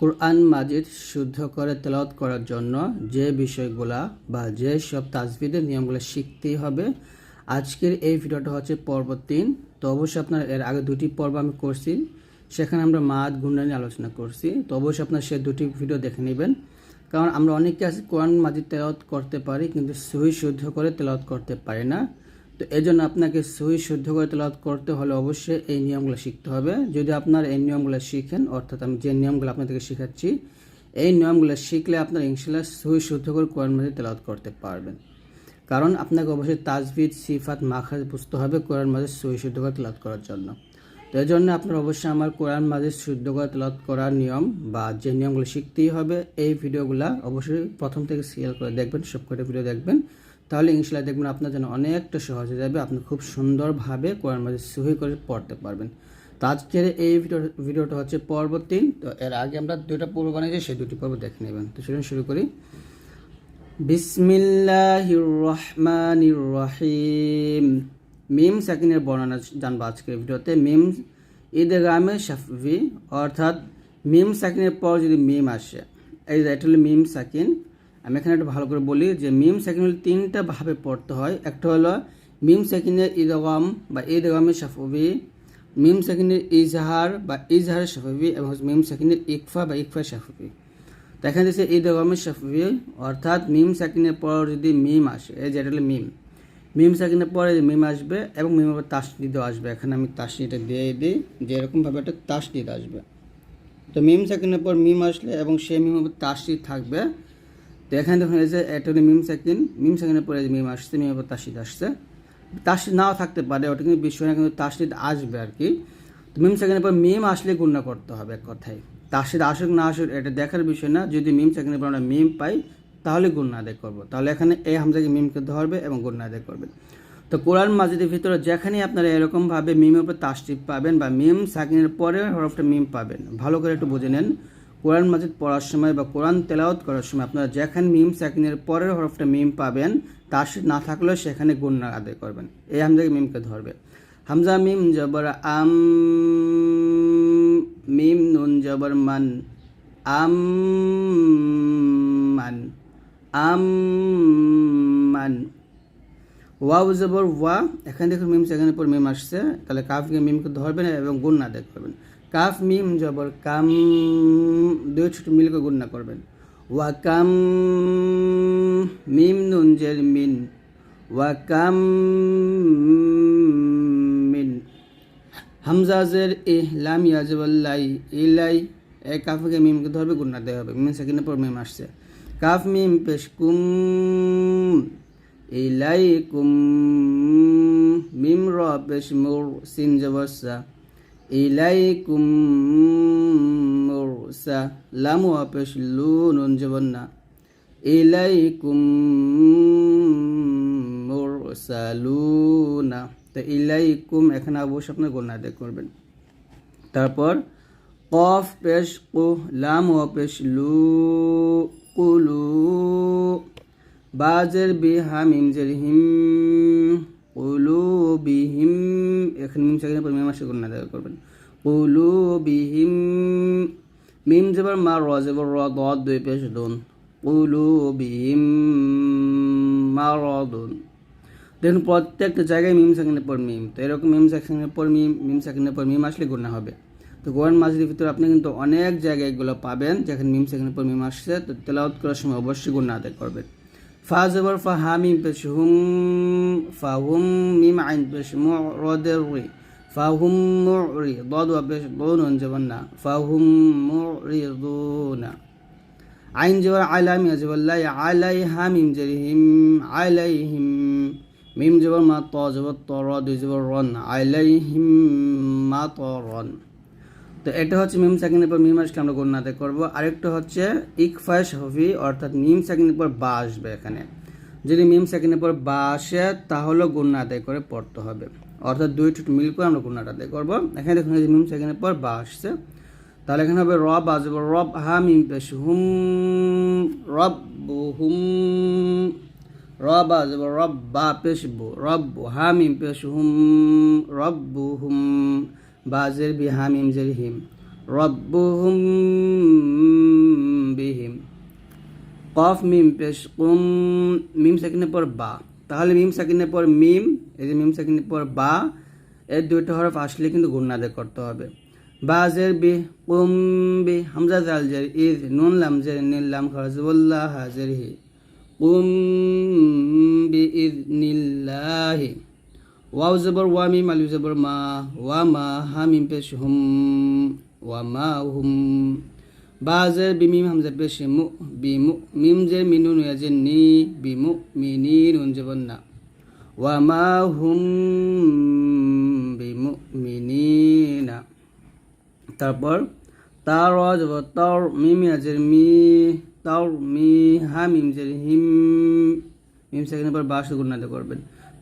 কোরআন মাজিদ শুদ্ধ করে তেলাওয়াত করার জন্য যে বিষয়গুলা বা যে সব তাজবিদের নিয়মগুলো শিখতেই হবে। আজকের এই ভিডিওটা হচ্ছে পর্ব তিন। তো অবশ্যই আপনার এর আগে দুটি পর্ব আমি করছি। সেখানে আমরা মাদ গুণা নিয়ে আলোচনা করছি। তো অবশ্যই আপনার সে দুটি ভিডিও দেখে নেবেন। কারণ আমরা অনেকে আছে কোরআন মাজিদ তেলাওয়াত করতে পারি, কিন্তু সহি শুদ্ধ করে তেলাওয়াত করতে পারি না। তো এই জন্য আপনাকে সহি শুদ্ধ করে তেলাওয়াত করতে হলে অবশ্যই এই নিয়মগুলো শিখতে হবে। যদি আপনার এই নিয়মগুলো শিখেন, অর্থাৎ আমি যে নিয়মগুলো আপনাদেরকে শেখাচ্ছি, এই নিয়মগুলো শিখলে আপনার ইনশাল্লাহ সহি শুদ্ধ করে কোরআন মাজিদ তেলাওয়াত করতে পারবেন। কারণ আপনাকে অবশ্যই তাজবিদ সিফাত, মাখাজ বুঝতে হবে কোরআন মাজিদ সহি শুদ্ধ করে তেলাওয়াত করার জন্য। তো এই জন্য আপনার অবশ্যই আমার কোরআন মাজিদ শুদ্ধ করে তেলাওয়াত করার নিয়ম বা যে নিয়মগুলো শিখতেই হবে, এই ভিডিওগুলো অবশ্যই প্রথম থেকে সিরিয়াল করে দেখবেন সব কটা ভিডিও দেখবেন। তাহলে ইনশাল্লাহ দেখবেন আপনার জন্য অনেকটা সহজ হয়ে যাবে। আপনি খুব সুন্দরভাবে কোরআন মাজিদ সহি করে পড়তে পারবেন। তো আজকের এই ভিডিও ভিডিওটা হচ্ছে পর্ব তিন। তো এর আগে আমরা দুইটা পর্ব বানিয়েছি, সেই দুটি পর্ব দেখে নেবেন। তো সেটা শুরু করি। বিসমিল্লাহির রহমানির রহিম মিম সাকিনের বর্ণনা জানব আজকের ভিডিওতে। মিম ঈদগামে শাফি, অর্থাৎ মিম সাকিনের পর যদি মিম আসে, এই এটা হলো মিম সাকিন। আমি এখানে একটু ভালো করে বলি যে মিম সাকিন হলো তিনটা ভাবে পড়তে হয়। একটা হলো মিম সাকিনের ঈদগাম বা ঈদগামে শাফি মিম সাকিনের ইজহার বা ইজহারের শাফি এবং মিম সাকিনের ইকফা বা ইকফা শাফি তো এখানে দিচ্ছে ঈদগামে শাফি অর্থাৎ মিম সাকিনের পর যদি মিম আসে, এই যে এটা হলো মিম। মিম সাকিনের পরে মিম আসবে এবং মিম আবার তাসনিদও আসবে। এখানে আমি তাস তাসনিটা দিয়ে দিই, যে এরকমভাবে একটা তাস তাসনিদ আসবে। তো মিম সাকিনের পর মিম আসলে এবং সে মিম আবার তাসনিদ থাকবে। তো এখানে দেখুন, এই যে হলো মিম সেকেন্ড মিম সাকিনের পরে মিম আসছে মিম আবার তাসনিদ আসছে। তাসনিদ নাও থাকতে পারে, ওটা কিন্তু বিষয় না, কিন্তু তাসনিদ আসবে আর কি। তো মিম সেকেন্ডের পর মিম আসলে গুণনা করতে হবে এক কথায়। তাসনিদ আসুক না আসুক, এটা দেখার বিষয় না। যদি মিম সেকেন্ডের পর আমরা মিম পাই, তাহলে গুণ আদায় করব। তাহলে এখানে এই হামজাকে মিমকে ধরবে এবং গুণ আদায় করবে। তো কোরআন মাজিদের ভিতরে যেখানেই আপনারা এরকমভাবে মিমের উপর তাসটিপ পাবেন বা মিম সাকিনের পরে হরফটা মিম পাবেন, ভালো করে একটু বুঝে নেন। কোরআন মাজিদ পড়ার সময় বা কোরআন তেলাওয়াত করার সময় আপনারা যেখানে মিম সাকিনের পরের হরফটা মিম পাবেন তার না থাকলেও সেখানে গুণ আদায় করবেন। এই হামজাকে মিমকে ধরবে। হামজা, মিম, জবর, আম, মিম, নুন, জবর, মান, আম, মান আমান ওয়াও, জবর, ওয়া, এখানে দেখুন মিম সেখানে পর মিম আসছে, তাহলে কাফকে মিমকে ধরবেন এবং গুণ আদায় করবেন। কাফ মিম জবর কাম, দুই ছোট মিলকে গুণ করবেন। ওয়া কাম মিম নুন জের মিন। ওয়া কাম মিন। হামজা জের ইহ লাম ইয়াজবাল্লাই ইলাই এই কাফকে মিমকে ধরবে গুণ আদায় হবে। মিম সেখানে পর মিম আসছে। কাফ মিম পেশ কুম ইলাইকুম মিম র পেশ মুর, সিন জবসা ইলাইকুম এখানে অবশ্যই আপনার গোনা আদায় করবেন। তারপর কফ পেশ কু লাম পেশ লু কুলু বাজের বিহা মিম জের হিম কুলু বিহিম এখানে মিম সেখানে পর মিম আসে গুণ আদায় করবেন। কুলু বিহিম মিম জবর মা র জবর র দ দুই পেশ দোন। কুলু বিহিম মা র, দোন। দেখুন, প্রত্যেকটা জায়গায় মিম সেখানে পর মিম। তো এরকম মিম সেখানের পর মিম মিম সেখানের পর মিম আসলে গুণা হবে। তো কোরআন মাজিদের ভিতরে আপনি কিন্তু অনেক জায়গায় এগুলো পাবেন, যেখানে মিম সেখানে পর মিম আসছে। তো তেলাওয়াত করার সময় অবশ্যই গুণ আদায় করবেন। ফা জবর ফা হা মিম পেশ হুম ফা হুম মিম আইন পেশ মু রদের রি ফা হুম মুরি দদ ওয়া পেশ দোন জবর না ফা হুম মুরি দোনা আইন জবর আলাম জবল্লাই আলাই হা মিম জরিহিম আলাইহিম মিম জবর মা ত জবর ত র দুই জবর রন আলাইহিম মা ত রন তো এটা হচ্ছে মিম সাকিনের পর মিম আসলে আমরা গণ্যাতে করব। আরেকটা হচ্ছে ইকফায় শফি অর্থাৎ মিম সাকিনের পর বা আসবে এখানে। যদি মিম সাকিনের পর বা আসে তাহলেও গুণনা আদায় করে পড়তে হবে। অর্থাৎ দুই ঠুট মিল করে আমরা গুণনাটা আদায় করব। এখানে দেখুন যে মিম সাকিনের পর বা আসছে। তাহলে এখানে হবে রব আসবে রব হা মিম পেশ হুম রব হুম রব আসব রব বা পেশ বু রব হা মিম পেশ হুম রব হুম বাজের বিহামিম জের হিম। রব্বুহুম কফ মিম পেশ কুম মিম সাকিনের পর বা। তাহলে মিম সাকিনের পর মিম, এই যে মিম সাকিনের পর বা, এর দুইটা হরফ আসলে কিন্তু গুণনাদে করতে হবে। বাজের বি কুম বি, হামজা জাল জের ইজ নুন লাম জের নীল লাম খরজবুল্লাহ হাজের হি। কুম বি ইজ নীল্লাহি ওয়াও জবর ওয়া মিম আলু জবর মা ওয়া মা হা পেশ হুম ওয়া মা হুম বাজের বিমিম হামজা পেশ মু বিমু মিম জের মিনু নুয়া জের নি বিমু মিনি নুন জবর না ওয়া মা হুম বিমু মিনিনা তারপর তার যাব তর মিম আজের মি তর মি হা মিম জের হিম মিম সেখানে পর বাস গুণাতে করবেন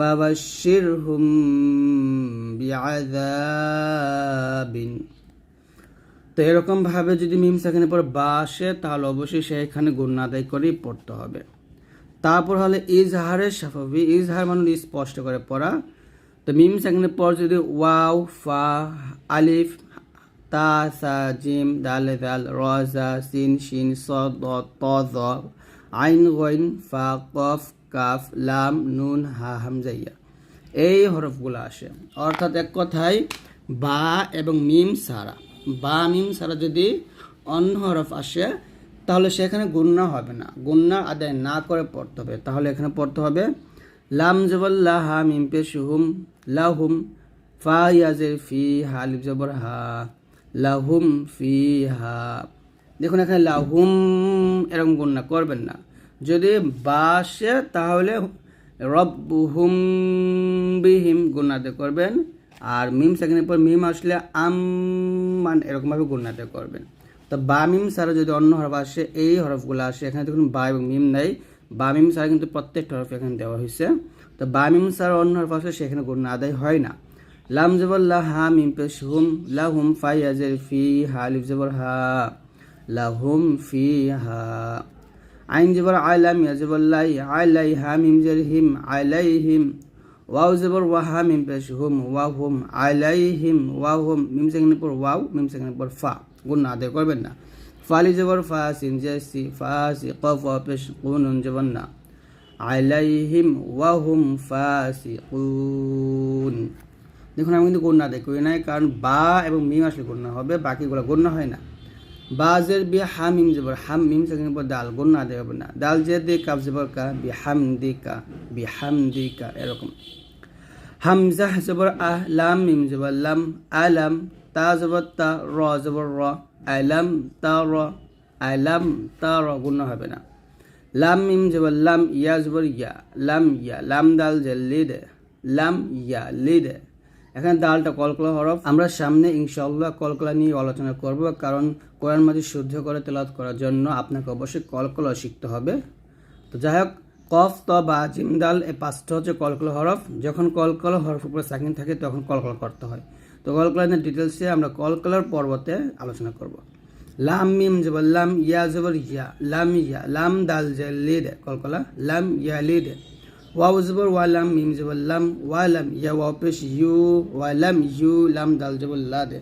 জবর ফা বা শিন জবর বাস ফা বাস শিন রজে শির ফা বাস শির হা মিম পেশ হুম ফা বাস শির হুম বাজের বি আইন জবর আজাল আল জবর দা বা দুই জের বিন ফা বাস শির হুম বি আযাবিন তো এরকম ভাবে যদি মিম সেখানে পর বা আসে তাহলে অবশ্যই সেখানে গুণ আদায় করেই পড়তে হবে। তারপর হলে ইজহারের সাফাবি ইজহার মানে স্পষ্ট করে পড়া। তো মিম সেখানের পর যদি ওয়াও, ফা, আলিফ, তা, সা, জিম, দালে, দাল রজা সিন, শিন, স, দ, ত আইন, গইন, ফা, কফ কাফ, লাম, নুন, হা, হামজাইয়া। এই হরফগুলো আসে। অর্থাৎ এক কথায় বা এবং মিম সারা। বা, মিম সারা যদি অন্য হরফ আসে, তাহলে সেখানে গুন্না হবে না। গুন্না আদায় না করে পড়তে হবে। তাহলে এখানে পড়তে হবে, লাম জবল্লা হা, মিম পে শুহুম লাহুম, ফা ইয়াজের ফি, হা লিফ জবর, হা, লাহুম, ফি, হা। দেখুন এখানে লাহুম এরকম গুন্না করবেন না। যদি বাসে, তাহলে রব্বুহুম বিহিম গুন্নাতে করবেন। আর মিম সেখানে পর মিম আসলে আম মান এরকমভাবে গুন্নাতে করবেন। তো বা মিম ছাড়া যদি অন্য হরফ আসে, এই হরফগুলো আসে, এখানে দেখুন বা এবং মিম নেই। বা মিম ছাড়া কিন্তু প্রত্যেকটা হরফ এখানে দেওয়া হয়েছে। তো বা মিম ছাড়া অন্য হরফ আসে, সেখানে গুণ আদায় হয় না। লাম জবর লা হা, মিম পেশ হুম লা হুম ফাই আজের ফি হা লিফ জবর হা লা হুম ফি হা। আইন জবর আইলাম ইয়া জবর লাই আইলাই হা মিম জের হিম আইলাই হিম ওয়াও জবর ওয়া হা মিম পেশ হুম ওয়া হুম আইলাই হিম ওয়া হুম মিম সেখানে পর ওয়াও, মিম সেখানে পর ফা। গুণ না আদায় করবেন না। ফালি জবর ফা সিন জেসি ফা সি কফ পেশ কুন জবর না। আয়লাই হিম ওয়া হুম আলাইহিম ওয়াহুম ফাসিকুন। দেখুন, আমি কিন্তু গণ্য আদায় করি নাই, কারণ বা এবং মিম আসলে গণ্য হবে, বাকিগুলো গণ্য হয় না। বাজের বি হাম মিম জবর হাম মিম সেখানে পর দাল গণ্য আদায় হবে না। দাল যে দে কাপ জবর কা, বি হাম দি কা বি হাম দি কা এরকম। হামজা জবর, আহ, লাম, মিম জবর, লাম, আলাম, তা জবর, তা, র জবর, র, আলাম, তা, র, আলাম, তা, র গুণ হবে না। লাম, মিম জবর, লাম, ইয়া জবর, ইয়া, লাম ইয়া, লাম দাল যে লিদ লাম, ইয়া লিদ এখানে দালটা কলকলা হরফ। আমরা সামনে ইনশাল্লাহ কলকলা নিয়ে আলোচনা করব, কারণ কোরআন মাঝে শুদ্ধ করে তেলাত করার জন্য আপনাকে অবশ্যই কলকলা শিখতে হবে। তো যাই হোক, কফ, ত, বা জিমদাল এই পাঁচটা হচ্ছে কলকলা হরফ। যখন কলকলা হরফ উপরে সাকিন থাকে, তখন কলকলা করতে হয়। তো কলকলা নিয়ে ডিটেলসে আমরা কলকলার পর্বতে আলোচনা করব। লাম, মিম, জবর, লাম, ইয়া, জবর, ইয়া, লাম ইয়া, লাম, দাল, জে লিদ কলকলা, লাম, ইয়া লিদ ওয়াও জবর ওয়া লাম মিম জবর লাম ওয়া লাম ইয়া ওয়া পেশ ইউ ওয়া লাম ইউ লাম দাল জবর লা দে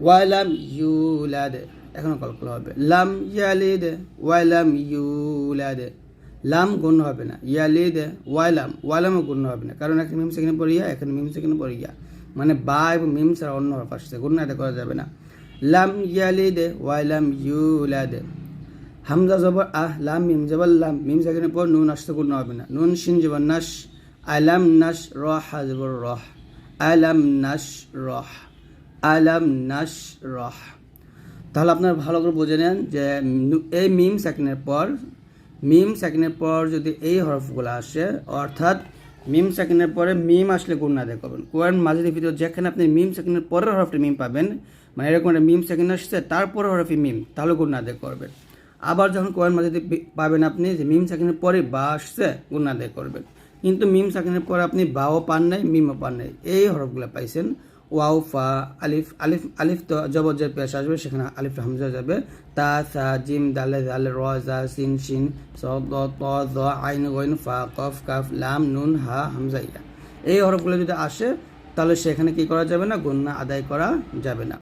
ওয়া লাম ইউ লা দে এখনও কলকলা হবে লাম ইয়া লিদ ওয়া লাম ইউ লা দে লাম গুণ হবে না ইয়া লিদ ওয়া লাম ওয়া লামও গুণ হবে না কারণ এখানে মিম সেখানে পড়ে ইয়া এখানে মিম সেখানে পড়ে ইয়া মানে বা এবং মিম ছাড়া অন্য আসছে গুণ এটা করা যাবে না লাম ইয়ালিদ ওয়াইলাম ইউলাদ হামজা জবর, আহ, লাম, মিম, জবর, লাম, মিম সেখানে পর নুন আসতে গুণ হবে না। নুন, শিন, জবর নাস আলাম নাস রহ, জবর, রহ। আলাম নাস রহ। আলাম নাস রহ। তাহলে আপনারা ভালো করে বুঝে নেন যে এই মিম সেকেন্ডের পর, মিম সেকেন্ডের পর যদি এই হরফগুলো আসে, অর্থাৎ মিম সেকেন্ডের পরে মিম আসলে গুণ আদায় করবেন। কোরআন মাঝারি ভিতর যেখানে আপনি মিম সেকেন্ডের পরের হরফটি মিম পাবেন মানে এরকম একটা মিম সেকেন্ড আসছে তারপরে হরফি মিম, তাহলে গুণ আদায় করবেন। আবার যখন কোরআন মাঝিতে পাবেন আপনি যে মিম সাকিনের পরে বা আসছে গুণা আদায় করবেন। কিন্তু মিম সাকিনের পরে আপনি বাও পান নাই, মিমও পান নাই। এই হরফগুলো পাইছেন। ওয়াও, ফা, আলিফ আলিফ আলিফ তো জবর যে পেশ আসবে, সেখানে আলিফ হামজা যাবে। তা, সা, জিম, দালে দালে, র, জা, সিন, শিন, স দ ত দ আইন, গইন, ফা, কফ, কাফ, লাম, নুন, হা, হামজা, ইয়া। এই হরফগুলো যদি আসে, তাহলে সেখানে কি করা যাবে না? গুন্না আদায় করা যাবে না।